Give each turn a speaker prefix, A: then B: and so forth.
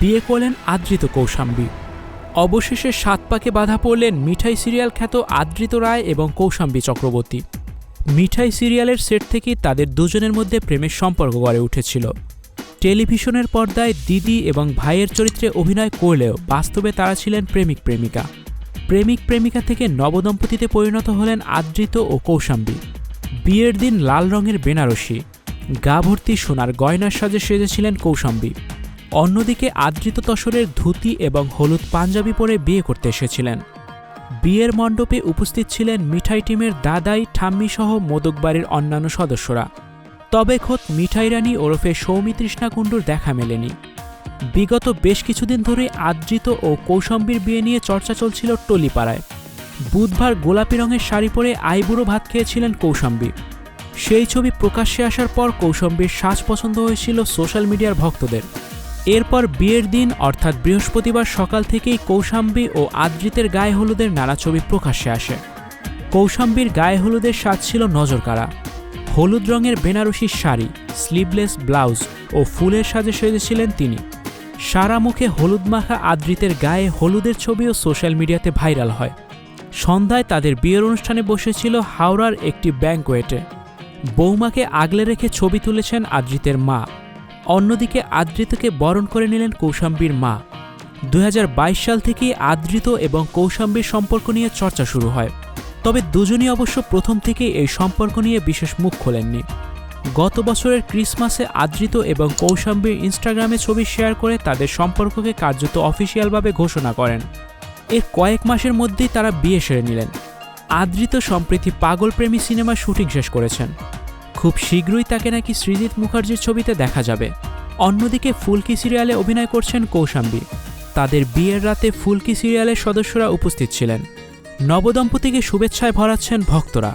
A: বিয়ে করলেন আদৃত কৌশাম্বী। অবশেষে সাত পাকে বাধা পড়লেন মিঠাই সিরিয়াল খ্যাত আদৃত রায় এবং কৌশাম্বী চক্রবর্তী। মিঠাই সিরিয়ালের সেট থেকেই তাদের দুজনের মধ্যে প্রেমের সম্পর্ক গড়ে উঠেছিল। টেলিভিশনের পর্দায় দিদি এবং ভাইয়ের চরিত্রে অভিনয় করলেও বাস্তবে তারা ছিলেন প্রেমিক প্রেমিকা। প্রেমিক প্রেমিকা থেকে নবদম্পতিতে পরিণত হলেন আদৃত ও কৌশাম্বী। বিয়ের দিন লাল রঙের বেনারসি। গা ভর্তি সোনার গয়নার সাজে সেজেছিলেন কৌশাম্বী। অন্যদিকে আদৃত তসরের ধুতি এবং হলুদ পাঞ্জাবি পরে বিয়ে করতে এসেছিলেন। বিয়ের মণ্ডপে উপস্থিত ছিলেন মিঠাই টিমের দাদাই ঠাম্মি সহ মোদকবাড়ির অন্যান্য সদস্যরা। তবে খোদ মিঠাই রানী ওরফে সৌমিতৃষ্ণা কুণ্ডুর দেখা মেলেনি। বিগত বেশ কিছুদিন ধরে আদৃত ও কৌশম্বীর বিয়ে নিয়ে চর্চা চলছিল টলিপাড়ায়। বুধবার গোলাপি রঙের শাড়ি পরে আইবুড়ো ভাত খেয়েছিলেন কৌশাম্বী। সেই ছবি প্রকাশ্যে আসার পর কৌশম্বীর সাজ পছন্দ হয়েছিল সোশ্যাল মিডিয়ার ভক্তদের। এরপর বিয়ের দিন, অর্থাৎ বৃহস্পতিবার সকাল থেকেই কৌশাম্বী ও আদৃতের গায়ে হলুদের নানা ছবি প্রকাশ্যে আসে। কৌশাম্বীর গায়ে হলুদের স্বাদ ছিল নজরকাড়া। হলুদ রঙের বেনারসি শাড়ি স্লিভলেস ব্লাউজ ও ফুলের সাজে সেজেছিলেন তিনি। সারা মুখে হলুদ মাখা আদৃতের গায়ে হলুদের ছবিও সোশ্যাল মিডিয়াতে ভাইরাল হয়। সন্ধ্যায় তাদের বিয়ের অনুষ্ঠানে বসেছিল হাওড়ার একটি ব্যাঙ্কোয়েটে বৌমাকে আগলে রেখে ছবি তুলেছেন আদৃতের মা। অন্যদিকে আদৃতকে বরণ করে নিলেন কৌশাম্বীর মা। দু হাজার বাইশ সাল থেকেই আদৃত এবং কৌশাম্বীর সম্পর্ক নিয়ে চর্চা শুরু হয়। তবে দুজনই অবশ্য প্রথম থেকেই এই সম্পর্ক নিয়ে বিশেষ মুখ খোলেননি। গত বছরের ক্রিসমাসে আদৃত এবং কৌশাম্বীর ইনস্টাগ্রামে ছবি শেয়ার করে তাদের সম্পর্ককে কার্যত অফিসিয়ালভাবে ঘোষণা করেন। এর কয়েক মাসের মধ্যেই তারা বিয়ে সেরে নিলেন। আদৃত সম্প্রতি পাগলপ্রেমী সিনেমা শুটিং শেষ করেছেন। খুব শীঘ্রই তাকে নাকি সৃজিত মুখার্জির ছবিতে দেখা যাবে। অন্যদিকে ফুলকি সিরিয়ালে অভিনয় করছেন কৌশাম্বী। তাদের বিয়ের রাতে ফুলকি সিরিয়ালের সদস্যরা উপস্থিত ছিলেন। নবদম্পতিকে শুভেচ্ছায় ভরাচ্ছেন ভক্তরা।